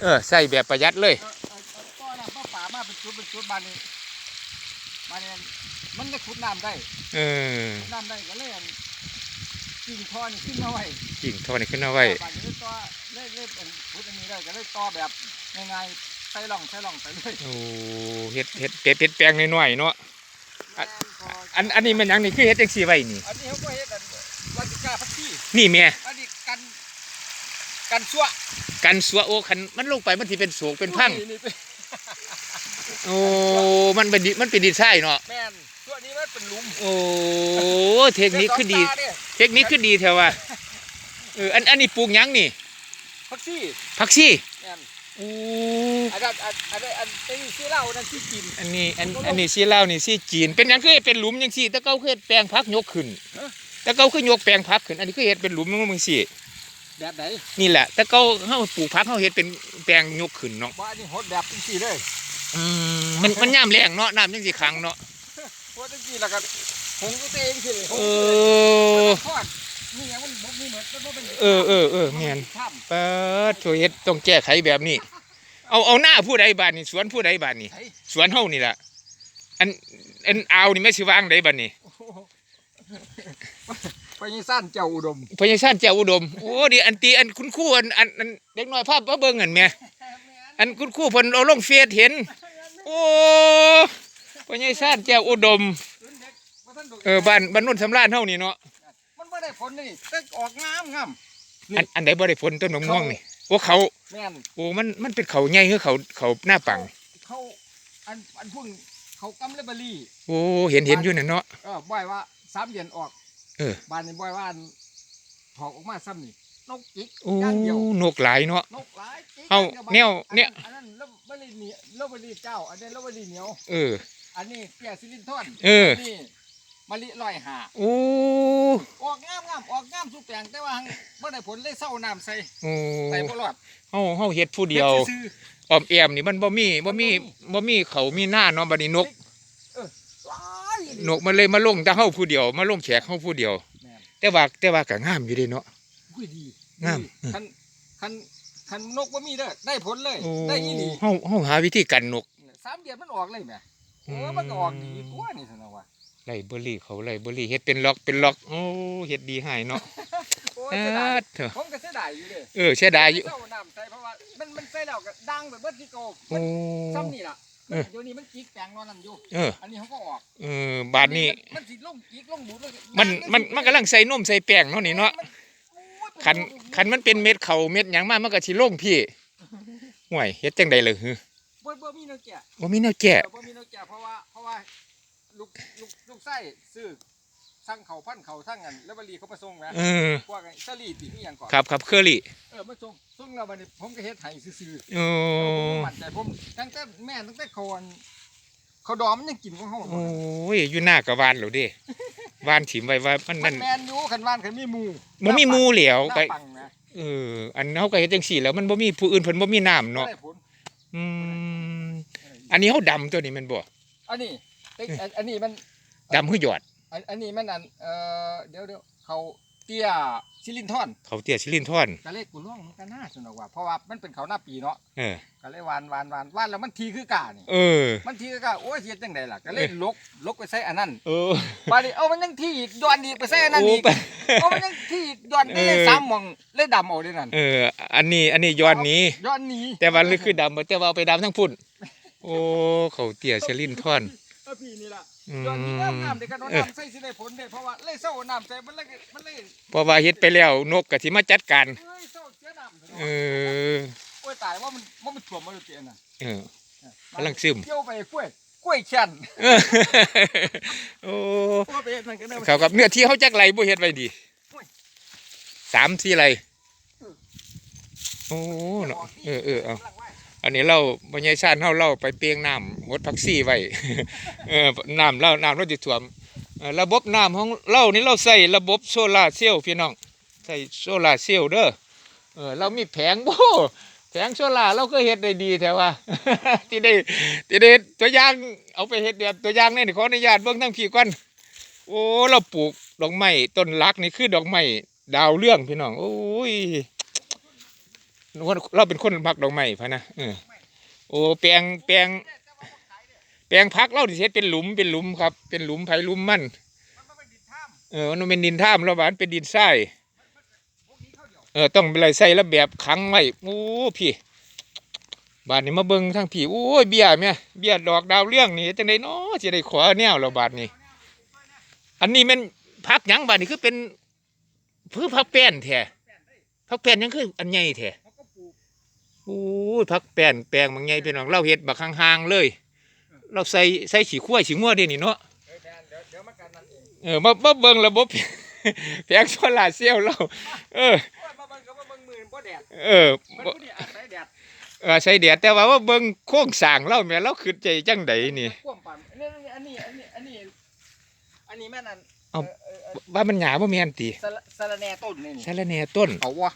เออใส่แบบประหยัดเลยเอาเอาเอาต้อน้ำป่ามาเป็นชุดเป็นชุดบานนี้บานนี้มันจะขุดน้ำได้ออขุดน้ำได้ก็เลยกิ่งท่อนี่ขึ้นมาไว้กิ่งทอนี่ขึ้นเอาไว้บานนี้ต่อเล่เล่นขุดอันนี้ได้ก็เลยต่อแบบง่ายๆใส่ร่องใส่ร่องไปเลยโอ้เฮ็ดเฮ็ดเฮ็ดเฮ็ดแปลงน้อยๆเนาะอันอันนี้มันยังนี่คือเฮ็ดจังซี่ไว้นี่อันนี้เขาก็เฮ็ดอันวัติกาพักที่นี่แม่อัน กันกันชั่วกันสัวโอคันมันลงไปมันสิเป็นโศกเป็นพังนี่นี่เป็นโอ้มันเป็นดิมันเป็นดินทรายเนาะแม่นชั่วนี้มันเป็นหลุมโอ้เทคนิคคือดี เป็นสงตาเยเทคนิคคือดีแถวว่าเอออันอันนี้ปลูกหยังนี่พักที่ผักชีแม่นโอ้อันนั้นอันอันนั้นอันนี้ชื่อเหล้านั่นชื่อกิน อันนี้อันอันนี้สีลาวนี่สีจีน เป็นหยังคือเฮ็ดเป็นหลุมจังซี่แต่เก่าคือเฮ็ดแปลงผักยกขึ้น ฮะ แต่เก่าคือยกแปลงผักขึ้น อันนี้คือเฮ็ดเป็นหลุมมึงซี่ แบบไหนนี่แหละ แต่เก่าเฮาปลูกผักเฮาเฮ็ดเป็นแปลงยกขึ้นเนาะว่าอันนี้หดแบบจังซี่เลยอืมมันมันยามแรงเนาะน้ำจังสิขังเนาะเพราะจังซี่แล้วก็หงก็เตงสิเออทอดนี่ยังมันบ่มีเหมือนมันบ่เป็นเออเออเออแม่นถ้เปิดโถเฮ็ดต้องแก้ไขแบบนี้ เอาเอาหน้าผู้ใดบ้านนี่สวนผู้ใดบ้านนี่ำไอ้สวนเฮานี่ล่ะอันอันอ่าวนี่แม่สิวางใดบ้านนี่โอ้โห ไปยังสั้นเจ้าอุดมพญาชาติเจ้าอุดม โอ้ดิอันตีอันคุณครูอันอันอันเด็กน้อยภาพมาเบิ่งกันแหม่อันคุณครูเพิ่นเอาลงเฟซเห็น โอ้พญาชาติเจ้าอุดมเออบ้านบ้านนุ่นสำราญเฮานี่เนาะ มันไม่ได้ผลนี่แต่ออกงามงามนี่อันอันใดบ่ได้ผลต้นมะม่วงนี่โอ้เขาแม่นโอ้มันมันเป็นเขาใหญ่คือเขาเขาหน้าปัง เขาอันอันพุ่นเขากำเลบรีโอ้เห็นเห็นอยู่นั่นเนาะเออบ่อยว่าสามเดือนออก เออ บ้านนี้บ่อยว่าอันถอกออกมาซ้ำนี่นกจิกโอ้ย่างเดียวนกหลายเนาะ นกหลายจิกเอ้าย่งดีแนวอัเนี่ย อันนั้นเลบรีเหนียวเลบรีเจ้า อันนี้เลบรีเหนียว เออ อันนี้เปียซิลินทอนเออนนี่มะลิลอยหาโอ้ออกงามงามออกงามสุดแปลงแต่ว่าหั้งบ่ได้ผลเลยเศร้าน้ำใส่โอ้ใส่บ่รอดเฮาเฮาเฮ็ดผู้เดียวฮ็ซื่อ ออมแอมนี่มันบ่มีบ่มีบ่มีเขามีหน้าเนาะบัดนี้นกๆว้า ยนกมันเลยมาลงแต่เฮาผู้เดียว มาลงแขกเฮาผู้เดียวแม่นแต่ว่าแต่ว่าก็งามอยู่เด้เนาะอุ้ยดีงามดีคันคันคันนกบ่มีเด้อได้ผลเลยโอ้ได้อีหลีเฮาเฮาหาวิธีกันนกสามเดือนมันออกเลยแหมอืโอ้มมันก็ออกดีกว่านี่ซั่นน่ะว่ะไล่เบอร์รี่เขาไล่เบอร์รี่เฮ็ดเป็นล็อกเป็นล็อกโอ้เฮ็ดดีให้เนาะโอ้ยเอเสียดายอเถอะผมก็เสียดายอยู่เด้อเออเสียดายอยู่เศร้าน้ำใส่เพราะว่ามันมันใส่แล้วก็ดังแบบเบิดที่โกโอ้ซ้ำนี่ล่ะ เออ เดี๋ยวนี้มันจิกแปลงนอนนั่นอยู่ เอออันนี้เขาก็ออกเออบาดนี้ มันสิลงจิกลงบูดเลยมันมันมันกำลังใส่นมใส่แป้งเนาะนี่เนาะโอ้ยคันคันมันเป็นเม็ดเขาเม็ดหยังมามันก็สิลงพี่ห่วยเฮ็ดจังใดล่ะฮือบ่บ่มีเนาะแกะบ่มีแนวแก้เออบ่มีเนาะแกะเพราะว่าเพราะว่าลูกลูกลูกไส้ซื้อ สั่งเขาพันเขาทั้งนั้นแล้วบรีเขามาส่งนะเออพวกไอ้สลีดนี่มีหยังก่อนครับครับเคอรี่เออมาส่งส่งแล้วบัดนี้ผมก็เฮ็ดให้ซื่อๆโอ้ผมมั่นใจผมตั้งแต่แม่ตั้งแต่เขาอันเขาดอมมันยังกินของเขาโอ้ยอยู่หน้ากะวานแล้วเด้วานถิ่มไว้ว่ามันมันั่นนแมนอยู่ขันวานขันมีหมูบ่มีหมู่แล้วหก็น้าปังนะเอออันเฮาก็เฮ็ดจังซี่แล้วมันบ่มีผู้อื่นเพิ่นบ่มีน้ำเนาะเนาะอืมอันนี้เฮาดำตัวนี้แมันบ่ อันนี้เอ้ยอันอันนี้มันดำคือหยอด อันอันนี้มันอันเอ่อเดี๋ยวเดี๋ยวเขาเตี้ยซิลินทอนเขาเตี้ยสิลินทอนกะเลขกูร่วงมันก็น่าสนุกว่าเพราะว่ามันเป็นเขาหน้าปีเนาะเออกะเลยวานวานวานวานแล้วมันทีคือกานี่เออมันทีคือกาโอ้ยเสียจังไดล่ะกะเลลกลกไปใส่อันนั้นเออบาดนี้เอามันยังทีอีกย้อนอีกไปใส่อันนั้นโอ้อีกไปเอามันยังทีอีกย้อนไปเลยเออสามหมองเลยดำเอาด้วยนั่นเอออันนี้อันนี้ย้อนหนี้ย้อนหนี้แต่ว่าลึกคือดำบ่แต่ว่าเอาไปดำทั้งพุ่นโอ้เขาเตี้ยสิลินทอน เออพี่นี่ล่ะอืย้อนหนี้งามมงามเด็กกันว่าเออน้ำใส่สิได้ผลเด้เพราะว่าเลยเศร้าน้ำใส่มันเลยมันเลยเพราะว่าเฮ็ดไปแล้วนกก็สิมาจัดการเอ้ยเศร้าเสียน้ำเออโอ้ยตายว่ามันว่ามันถ่วมมาอยู่เตียนน่ะเออกำลังซึมเกี่ยวไปกล้วยกล้วยแข็นเออโอ้โอ้ไปเฮ็ดนั่นก็ได้เขากับเนื้อที่เขาจักไรบ่เฮ็ดไว้ดีสามสี่ไรโอ้เนาะเออเออเอา อันนี้เราบรรยายชาติเฮาเล่าไปเปียงน้ำหดผักซี่ไว้เออน้ำเล่าน้ำเราจะท่วมระบบน้ำของเรานี่เราใส่ระบบโซลาร์เซลล์พี่น้องใส่โซลาร์เซลล์เด้อเออเรามีแผงโบแผงโซลาร์เราก็เฮ็ดได้ดีแต่ว่าที่ได้ที่ได้เฮ็ดตัวอย่างเอาไปเฮ็ดแบบตัวอย่างนี่ขออนุญาตเบิ่งทั้งพี่ก่อนโอ้เราปลูกดอกไม้ต้นรักนี่คือดอกไม้ดาวเรื่องพี่น้องโอ้ย เราเป็นคนมักดอกไม้พะนะเออโอ้แปลงแปลงแปลงพักเราดิเฮ็ดเป็นหลุมเป็นหลุมครับ เป็นหลุมไผหลุมมันมันเป็นดินถ้ำเออมันเป็นดินท่ามแล้วบาดเป็นดินทรายเออต้องเป็นไรใส่ระเบียบขังไว้โอ้พี่บาดนี้มาเบิ่งทางพี่โอ้ยเบี้ยแม่เบี้ยดอกดาวเรื่องนี่จังได๋น้อสิได้ขอแนวแล้วบาดนี้อันนี้มันพักยังบาดนี้คือเป็นพือพักแป้นแท้พักแป้นยังคืออันใหญ่แท้เขาก็ปลูกโอ้ยพักแป้นแปลงบางใหญ่พี่น้องเราเฮ็ดบักห่างๆเลย เราใส่ใส่ขี้ข้วยขี้งัวเด้นี่เนาะเออแทนเดี๋ยวเดี๋ยวมากันนั่นเองเออมามาเบิ่งระบบแผงโซลาร์เซลล์เราเออโอ้ยมาเบิ่งก็มาเบิ่งมือบ่แดดเออมันบ่บ่ได้อาศัยแดดเออใส่แดดแต่ว่าว่าเบิ่งโครงสร้างเราแม่เราขึ้นใจจังไดนี่กว้างปานอันนี้อันนี้อันนี้อันนี้อันนี้แม่นั่นเอาเออเออว่ามันหยาบ่แม่นติสะระสะระแหน่ต้นนี่นี่สะระแหน่ต้นเอาวะ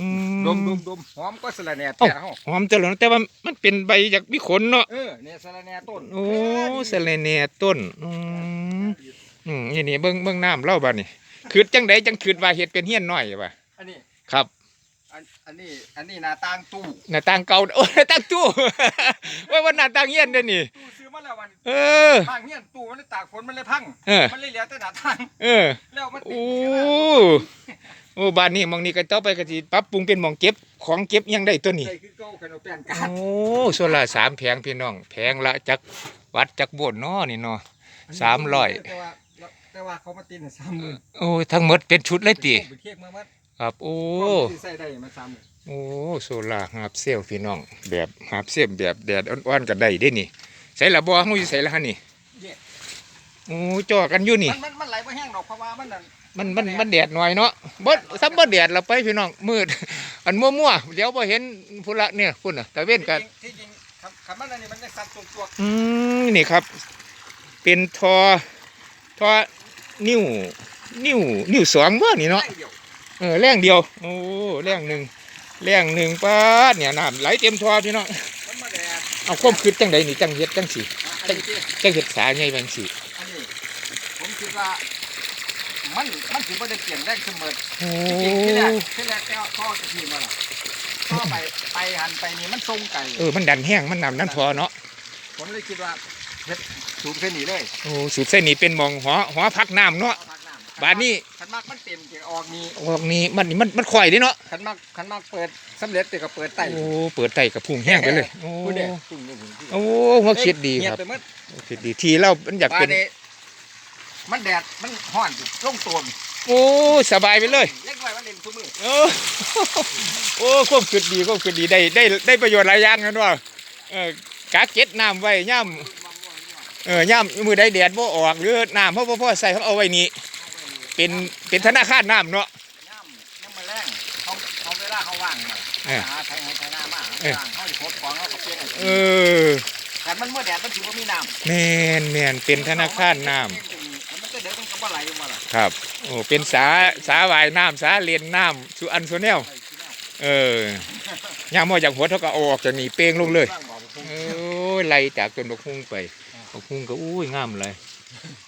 อืดมดมมดมหอมก็สะระแหน่เอ้าแต่เฮาหอมจังเลยแต่ว่ามันเป็นใบจากมีขนเนาะเออเนี่ยสะระแหน่ต้นโอ้สะระแหน่ต้นอืมอืมนี่นี่เบิ่งเบิ่งน้ำเล่าบัดนี่คือจังไดจังคือว่าเฮ็ดเป็นเฮียนน้อยว่ะอันนี้ครับอันอันนี้อันนี้หน้าต่างตู้หน้าต่างเก่าโอ้ยหน้าต่างตู้ว่าว่าหน้าต่างเฮียนเด้อนี่ ตู้ซื้อมาแล้ววันเออทางเฮียนตู้มันเลยตากฝนมันเลยพังเออ มันเลยเหลือแต่หน้าต่างเออ แล้วมันติโอ้ ดอยู่ข้างล่างโอ้บ้านนี้หมองนี้ก็ต่อไปก็สิปรับปรุงเป็นหมองเก็บของเก็บหยังได้ตัวนี้ ใส่คือเก่าขนมแป้นกาโอ้โซล่าร์สามแผงพี่น้อง แผงละจักวัดจักโบนเนาะนี่เนาะ สามร้อย แต่ว่าแต่ว่าเขามาตีนสามหมื่นโอ้ยทั้งหมดเป็นชุดเลยติไปเทียบมามัดครับ โอ้ ที่ใส่ได้มาสามหมื่นโอ้โซล่าร์ฮาบเซลพี่น้อง แบบฮาบเซลแบบแดดอ่อนๆก็ได้เด้นี่ใส่ละบ่ฮู้สิใส่ละหั่นนี่เย่โอ้จ่อกันอยู่นี่ มันมันมันไหลไปแห้งดอกเพราะว่ามันนั่น มันมันมันแดดหน่อยเนาะบ่ซ้ำบ่แดดเราไปพี่น้องมืด อันมั่วๆเดี๋ยวบ่เห็นพุ่นละเนี่ยพุ่นน่ะตะเว้นกันที่จริงคำคำมันอันนี้มันจะสัตว์ตัวตัวอืมนี่ครับ เป็นทอทอนิ้วนิ้วนิ้วสองบ่นี่เนาะไล่เดียวเออแรงเดียวโอ้แรงหนึ่งแรงหนึ่งป้าดเนี่ยน้ำไหลเต็มทอพี่น้องมันมาแดดเอาความคิดจังใดนี่จังเฮ็ดจังสิอันนี้ที่จังเฮ็ดสาใหญ่จังสิอันนี้ผมคิดว่า มันมันถือว่าได้เปลี่ยนแรกเสมอโอ้จริงๆที่แรกที่แรกแก้วท่อกระทีมาละท่อไปไปหันไปนี่มันทรงไก่เออมันดันแห้งมันน้ำนั่นทอเนาะผมเลยคิดว่าเฮ็ดสูบเส้นนี้เลยโอ้สูบเส้นนี้เป็นหมองหอหอพักน้ำเนาะเอาพักน้ำบาดนี้ขันมากมันเต็มจะออกนี่ออกนี่มันมันมันข่อยเด้เนาะขันมากขันมากเปิดสำเร็จแต่ก็เปิดไต่โอ้เปิดไตกับพุ่งแห้งไปเลยโอ้พูดเด้ปุ่งนี่ผมโอ้หัวคิดดีครับเงียไปหมดหัวคิดดีทีเรามันอยากบาเป็นดนี้ มันแดดมันห้อนลงตัวโอ้สบายไปเลยเล็กน้อยมันเล่นทุกมือโอ้โอ้ควบคิดดีควบคิดดีได้ได้ได้ประโยชน์หลายอย่างกันว่าเออกาเก็ตน้ำไว้ย่ำเออย่ำมือได้แดดบ่ออกหรือน้ำเพราะพ่อใส่เขาเอาไว้นี่เป็นเป็นธนาคารน้ำเนาะย่ำย่ำมาแรงเขาเขาเวลาเขาว่างมาเออหาไทยไทยหน้ามาเออว่างเขาจะโคตรของเขาก็เปลี่ยนเออแต่มันเมื่อแดดมันถือว่ามีน้ำแมนแมนเป็นธนาคารน้มัน ก็เดี๋ยวมันก็บ่ไหลมาละำครับโอ้เป็นสาสาว่ายน้ำสาเลียนน้ำสุอันสุแนวไหลที่น้ำเออย่างมอจากหัวเขาก็เอาออกจากนี่เป้งลงเลยร่างบอกผมโอ้ยไล่จากต้นบกฮุ่งไปบกฮุ่งก็อุ้ยงามเลย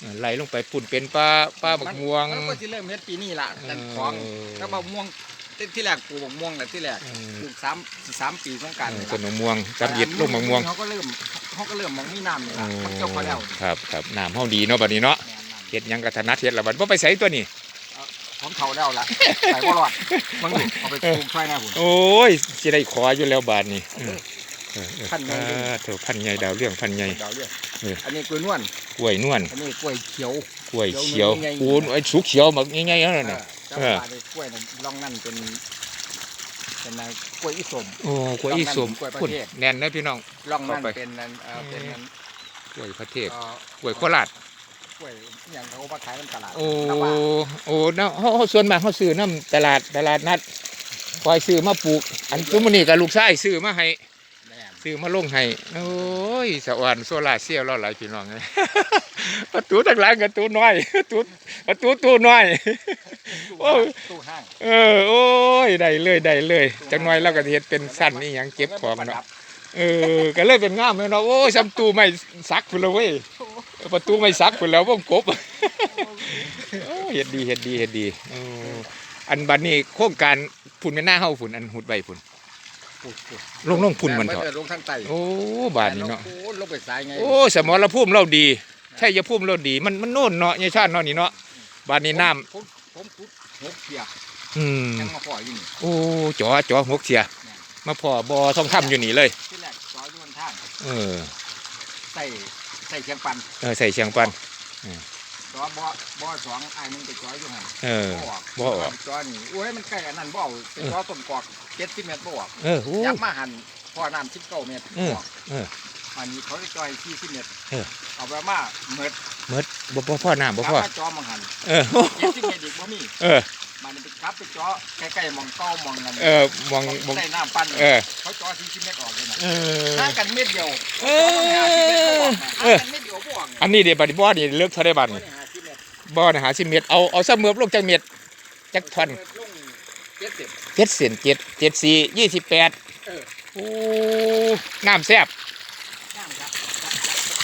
เออไล่ลงไปปุ่นเป็นป้าป้าบักม่วงมันก็จะเริ่มเฮ็ดปีนี้ล่ะแต่เออของแล้วบักม่วงที่แรกปลูกบักม่วงแหละที่แรกเออปลูกสามสามปีต้องการเออนี่ต้ล่ะนมะม่วงจำเย็ดลงมะม่วงเขาก็เริ่มเขาก็เริ่มมองมีน้ำนี่โอ้ล่ะมันเกี่ยวเขาแล้วครับครับน้ำเฮาดีเนาะบัดนี้เนาะแม่นน้ำ เฮ็ดหยังกะถนัดเฮ็ดละบัดบ่ไปใส่ตัวนี้ผมเฒ่าแล้วล่ะไปบ่รอดมึงดูเอาไปปลูกช่วยนะผมโอ้ยสิได้ขออยู่แล้วบาดนี้เออเออเออพันใหญ่เลยอ่าเถอะพันใหญ่ดาวเรื่องพันใหญ่ดาวเรืองเอออันนี้กล้วยนวลกล้วยนวลอันนี้กล้วยเขียวกล้วยเขียวเขียวปูนไอ้สุกเขียวหมักง่ายๆนั่นน่ะแต่เอว่าอในกล้วยนั่นร่องนั่นเป็นเป็นอะไรกล้วยอีสมโอ้กล้วยอีสมกล้วยประพุ่นเทศแน่นนะพี่น้องร่องนั่นเข้าไปเป็นนั่นเอ่อเป็นนั่นกล้วยพระเทพเอ่อกล้วยโคราช กล้วยอหย่างเขาเอามาขายในตลาดโอ้นว่าโอ้เนาะเฮาเฮาส่วนมากเฮาซื้อน้ำตลาดตลาดนัดคอยซื้อมาปลูก อันซุมื้อนี้ก็ลูกชายซื้อมาให้แม่นซื้อมาลงให้โอ้ยสะอ่อนโซลาร์เซลล์เราหลายพี่น้องเลย ประตูทั้งหลังกับตู้น้อยประตูประตูตู้น้อย โอ้ย ตู้ห้างเออโอ้ยได้เลยได้เลยจังน้อยเราก็สิเฮ็ดเป็นสั้นนี่หยังเก็บของประดัเนาะบเออก็เลยเป็นงามเลยเนาะโอ้ยซ้ำตู้ไม่ซักพุ่นและเว้ย ประตูไม่ซักพุ่นแล้ววงกบโอ้เฮ็ดดีเฮ็ดดีเฮ็ดดีโอ้อันบัดนี้โครงการพุ่นแม่หน้าเฮาพุ่นอันหุดใบพุ่นพูดพูดลงลงพุ่นมันเถเถอะอะลงทางใต้โอ้บาดนี้เนาะโอ้ลงไปสายไงโอ้สมรภูมิเราดีใช่ยภูมิเราดีมันมันโน่นเนาะยายชาติเนาะนี่เนาะบาดนี้น้ผมผมผมหกเกียร์ำอืมยังมาพ่ออยู่นี่โอ้จ๋อจ๋อหกเสียมาพ่อบอทองคำอยู่นี่เลยที่แรกจออยู่บนทางเออใส่ ใส่เชียงปันเออใส่เชียงปันจอบ่บ่สองไอ้ายมึงไปจออยู่หั่นเออบ่ออกบ่ออกจอนี่โอ้ยมันใกล้อันนั้นบ่เอาไปจอต้นกอก70เมตรบ่ออกเออโอ้ยับมาหันพ่อน้ำ19เมตรเออบ่ออกเอออันนี้เขาได้จอย40เมตรเออเอาไปมาเมิดเมดบ่บ่พ่อน้ำบ่กลับพ่อมาจอมังหันเออ70เมตรอีกบ่มีเออมันไปกลับไปจอใกล้ๆหมองเก้าหมองนั้นเออมองมองใส่น้ำปั้นเออเขาจอ40เมตรออกเลยนะเออห่างกันเม็ดเดียวเออห่างกัน เม็ดเดียวบ่ออกอันนี้เดี๋ยวบัดนี้บ่อนี่เลิกเท่าได้บัดนี่50เมตรบ่อนี่หาสิเม็ดเอาเอาซะเมือบลงจักเม็ดจักพันลงเจ็ดสิบเจ็ดเส้นเจ็ดเจ็ดสี่ยี่สิบแปดเออโอ้น้ำแซ่บน้ำครับ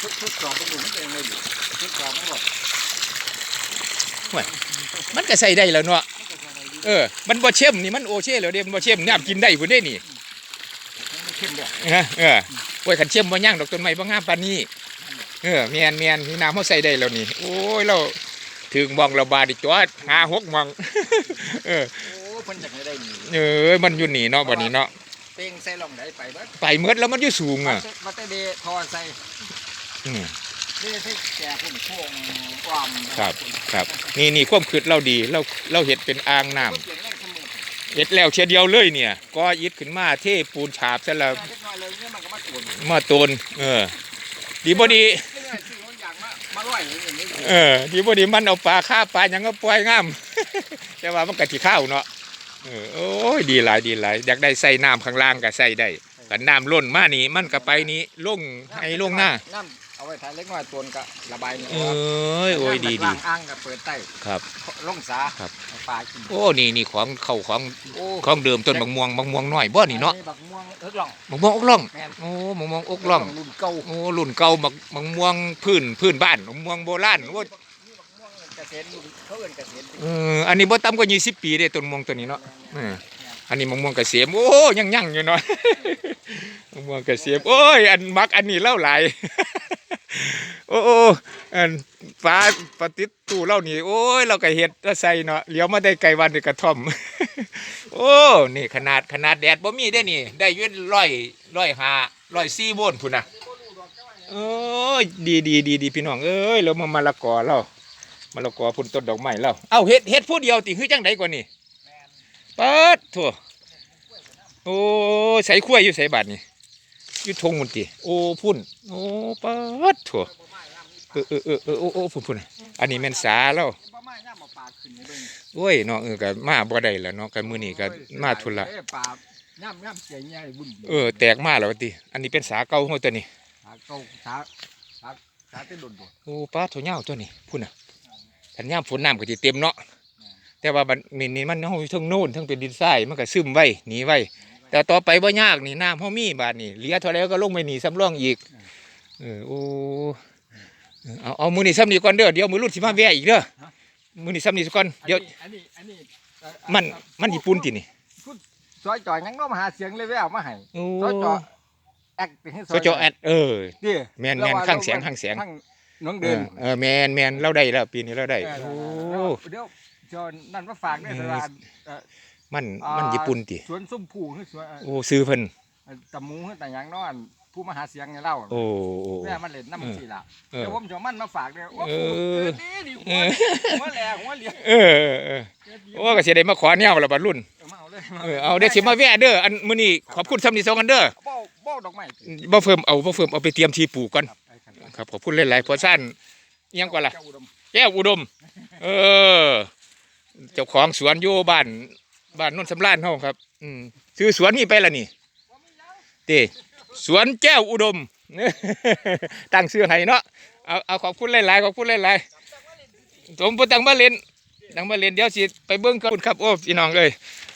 ทุกทุกสอบไปดูมันเองเลยดิทุกสอบมันบอกมันก็ใส่ได้แล้วเนาะมันก็จะอะไรดีเออ มันบ่เค็มนี่มันโอเช่แล้วเด้มันบ่เค็มน้ำกินได้พุ่นเด้นี่มันเข้มด้วยเออเออ โอ้ยคันเค็มบ่ย่างดอกต้นไม้บ่งามปานนี้เออแม่นแม่นนี่น้ำเฮาใส่ได้แล้วนี่โอ้ยเราถึงมองเราบาดอีกจอดหาหกมองเออโอ้เพิ่นอยากให้ได้นี่เออมันอยู่นี่เนาะบัดนี้เนาะเต็งใส่ลองได้ไปเบิดไปเมดแล้วมันอยู่สูงอะมาแต่เดทอใส่อืมเดใส่แก่พุ่นพวงความครับ ครับ นี่นี่ความคิดเราดีเราเราเฮ็ดเป็นอ่างน้ำ เพิ่นเปลี่ยนแรงสมุนเฮ็ดแล้วเชียเดียวเลยเนี่ย ก็ยึดขึ้นมาเทปูนฉาบซะแล้วเล็กน้อยเลยเนี่ยมันก็มาตวนเออ ดีบ่ดีเออมันอย่างมามาร้อยอย่างนี้เอดีบ่ดีมันเอาปลาฆ่าปลาหยังก็ปล่อยงามแต่ว่ามันก็สิข้าวเนาะเออโอ้ยดีหลายดีหลายอยากได้ใส่น้ำข้างล่างก็ใส่ได้กันน้ำล้นมานี่มันก็ไปนี่ลงให้ลงหน้าน้ำ ว้ถ่ายเล็กน้อยตวนก็ระบายนี่เอ้ยโอ้ยดีดีล้างอ่างก็เปิดใต้ครับ ลงสาครับให้ปลากินโอ้นี่นี่ของเข้าของโอ้ของเดิมต้นมะม่วงมะม่วงน้อยบ่นี่เนาะบักม่วงเอิกหล่องมะม่วงอกล่องแม่นโอ้มะม่วงอกล่องรุ่นเก่าโอ้รุ่นเก่ามะมะม่วงพื้นพื้นบ้านมะม่วงโบราณโอ้นี่บักม่วงเกษตรรุ่นเขาเอิ้นเกษตรเอออันนี้บ่ต่ำกว่า20ปีเด้ต้นม่วงตัวนี้เนาะเอออันนี้มะม่วงเกษมโอ้ยังยังอยู่เนาะ มะม่วงเกษมโอ้ยอันมักอันนี้เล่าหลาย โอ้โอ้อันฟ้าปฏิดตู้เล่านี่โอ้ยเราก็เฮ็ดแล้วใส่เนาะเลี้ยวมาได้ไกลวันนี่กระท่อม โอ้นี่ขนาดขนาดแดดบ่มีได้นี่ ได้อยืนร้อยร้อยห้าร้อยสี่โวลต์พุ่นน่ะโอ้ยดีดีดีดีพี่น้องเอ้ยเรามามะละกอเรามะละกอพุ่นต้นดอกไม้แล้วเอ้าเฮ็ดเฮ็ดผู้เดียวติคือจังไดกว่านี่เปิดทั่วโอ้ใส่ขั้วยอยู่ใส่บาทนี่อ ยู่ทงมุนติโอ้พุ่น โอ้เปิดทั่วเออเออเออเออโอ้โอ้พุ่นพุ่นอันนี้แม่นสาแล้วบ่มาย่ามเอาปลาขึ้นให้เบิ่งโอ้ยเนาะเออก็มาบ่ได้แล้วเนาะก็มื้อนี้ก็มาธุระเอ้ยปลาย่ามย่ามเสียใหญ่บุญเออ แตกมาแล้วติอันนี้เป็นสาเก่าเฮาตัวนี้หาเก่าสาสาสาเต้นโดนบ่โอ้ปลาถั่วเหย้าตัวนี้พุ่นน่ะทันยามฝนน้ำก็สิเต็มเนาะแต่ว่าบัดนี้นี่มันเฮาอยู่เทั้งโน่นเทั้งเป็นดินทรายมันก็ซึมไว้หนีไว้ แต่ต่อไปบ่ยากนี่น้ำเฮามีบาดนี้เหลือเท่าแล้วก็ลงไปหนีสำรองอีกเออโอ้เออเอาเอามื้อนี้ซ้ำนี้ก่อนเด้อเดี๋ยวมื้อรุ่นสิมาแวะอีกเด้อมื้อนี้ซ้ำนี้ก่อนเดี๋ยวอันนี้อันนี้เอ่อมันมันญี่ปุ่นตินี่ ซอยจ่อยยังก็มาหาเสียงเลยแววมาให้โอ้ซอยจ่อแอกไปให้สจอแอดเออดิแม่นแม่นข้างแสงข้างแสงข้างน้องเอเดินอเออแม่นแม่นเราได้แล้วปีนี้เราได้เออโอ้เดี๋ยวจอนั่นมาฝากเนี่ยเออสถานเอ่อ มันมันญี่ปุ่นติสวนส้มผูคือสวนเอ่อโอ้ซื้อเพิ่นตะมูคือแต่หยังเนอนผู้มาหาเสียงเนี่ยเล่าโอ้โอ้แม่มันเล่นน้ำมันสิล่ะเออเดี๋ยวผมจะเอามันมาฝากเนี่ยว่าเอผูอดีดีหัวหัวแหลกหัวเหลี่ยมเออเออเออโอ้ก็สิได้มาขอแนวแล้วบัดรุ่นเอามาเอาเลยเออเอาเดี๋ยวสิมาแวะเด้ออันมื้อนี้ขอบคุณสำนีสองกันเด้อเบ้าเบ้าดอกไม้บ่เฟิ่มเอาบ่เฟิ่มเอาไปเตรียมที่ปลูกก่อนครับไปกันครับครับขอบคุณหลายๆพอสั้นอิหยังกว่าล่ะเจ้าอุดมแก้วอุดม เออ เจ้าของสวนอยู่บ้าน บ้านนนสำราญเฮาครับ อืมซื้อสวนนี่ไปละนี่เต้สวนแก้วอุดมตั้งชื่อให้เนาะเอาเอาขอบคุณหลายๆขอบคุณหลายๆผมบ่ตั้งมาเลนตั้งมาเลนเดี๋ยวสิไปเบิ่งกันครับโอ้พี่น้องเอ้ย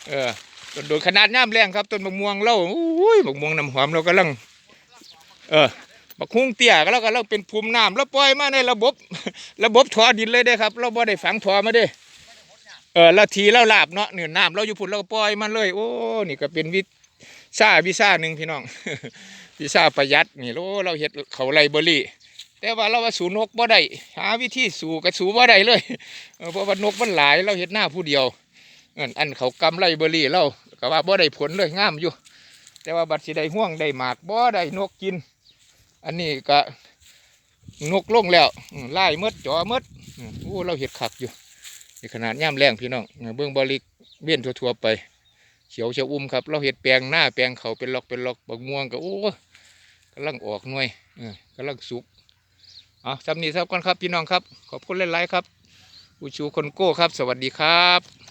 เออต้นโดนขนาดย่ามแรงครับต้นมะม่วงเราอุ้ยมะม่วงน้ำหอมเรากำลังเออบักฮุ้งเตี้ยก็แล้วก็เราเป็นภูมิน้ำแล้วปล่อยมาในระบบ ระบบถอดินเลยเด้ครับ เราบ่ได้ฝังถอมาเด้ เออแล้วทีเราลาบเนาะเนี่ยน้ำเราอยู่พุ่นเราปล่อยมันเลย โอ้นี่ก็เป็นวิซ่าวิซ่าหนึ่งพี่น้องวิซ่าประหยัดนี่โลเราเฮ็ดเขาไรเบอรี่ แต่ว่าเราว่าสูนกบ่ได้หาวิธีสูกับสูบ่ได้เลยเพราะว่านกมันหลายเราเฮ็ดหน้าผู้เดียวอันเขากำไรเบอรี่เราก็ว่าบ่ได้ผลเลยงามอยู่ แต่ว่าบัดสิได้ห่วงได้หมากบ่ได้นกกิน อันนี้ก็นกลงแล้วไล่หมดจ่อหมดโอ้เราเห็ดคักอยู่ นี่ขนาดย่ำแรงพี่น้องเบื้องบริกเบี้ยนทั่วๆไป เขียวเชียวอุ้มครับ เราเห็ดแปลงหน้าแปลงเขาเป็นล็อกเป็นล็อกบักม่วงก็โอ้กำลังออกหน่วยเออกำลังสุกเอาสำนีสับก่อนครับพี่น้องครับ ขอบคุณหลายๆครับ อุชูคนโก้ครับ สวัสดีครับ